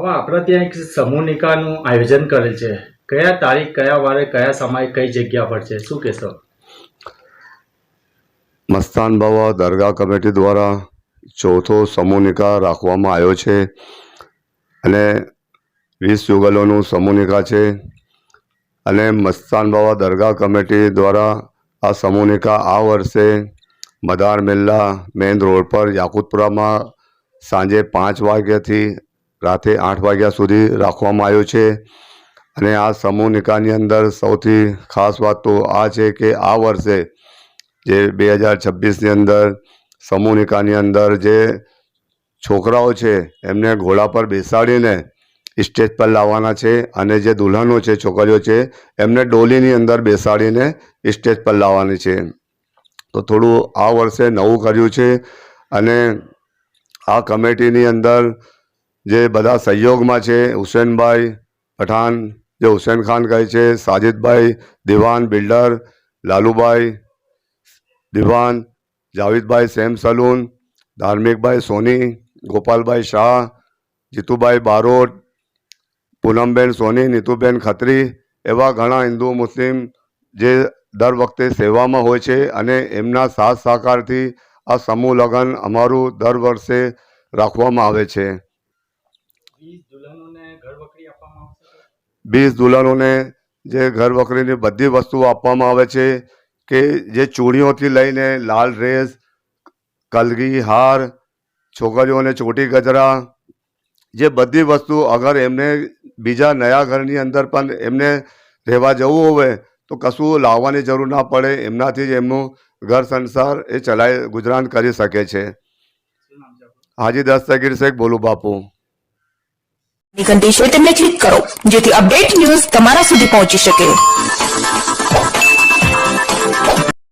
બાબા, આપણે ત્યાં એક સમૂહ નિકાહનું આયોજન કરેલ છે. કયા તારીખ, કયા વારે, કયા સમય, કઈ જગ્યા પર છે? શું કહેશો? મસ્તાન બાવા દરગાહ કમિટી દ્વારા ચોથો સમૂહ નિકાહ રાખવામાં આવ્યો છે અને વીસ યુગલોનું સમૂહ નિકાહ છે અને મસ્તાન બાવા દરગાહ કમિટી દ્વારા આ સમૂહ નિકાહ આ વર્ષે મદાર મિલ્લા મેન રોડ પર યાકુતપુરામાં સાંજે પાંચ વાગ્યાથી રાતે આઠ વાગ્યા સુધી રાખવામાં આવ્યો છે. અને આ સમૂહ નિકાહની અંદર સૌથી ખાસ વાત તો આ છે કે આ વર્ષે જે બે હજાર છવ્વીસની અંદર સમૂહ નિકાહની અંદર જે છોકરાઓ છે એમને ઘોડા પર બેસાડીને સ્ટેજ પર લાવવાના છે અને જે દુલ્હનો છે, છોકરીઓ છે, એમને ડોલીની અંદર બેસાડીને સ્ટેજ પર લાવવાની છે. તો થોડું આ વર્ષે નવું કર્યું છે અને આ કમિટીની અંદર જે બધા સહયોગમાં છે, હુસેનભાઈ પઠાણ, જે હુસેન ખાન કહે છે, સાજિદભાઈ Diwan, builder, Lalubhai Diwan, Javedbhai Sam salon, Dharmikbhai Soni, Gopalbhai Shah, Jitubhai Barot, Poonamben Soni, Nituben Khatri એવા ઘણા હિન્દુ, મુસ્લિમ જે દર વખતે સેવામાં હોય છે અને એમના સાથ સહકારથી આ સમૂહ લગ્ન અમારું દર વર્ષે રાખવામાં આવે છે. દુલ્હનોને ઘર વખરી આપવામાં આવશે બીસ દુલ્હનોને જે ઘર વખરીની બધી વસ્તુઓ આપવામાં આવે છે કે જે ચૂડીઓથી લઈને લાલ ડ્રેસ કલગી હાર છોકરીઓને ચોટી ગજરા જે બધી વસ્તુ અગર એમને બીજા નયા ઘરની અંદર પણ એમને રહેવા જવું હોય તો કશું લાવવાની જરૂર ના પડે એમનાથી જ એમનું ઘર સંસાર એ ચલાય ગુજરાન કરી શકે છે? હાજી દસ્તગીર શેખ બોલું બાપુ. ની ઘંટી ક્લિક કરો જેથી અપડેટ ન્યૂઝ તમારા સુધી પહોંચી શકે.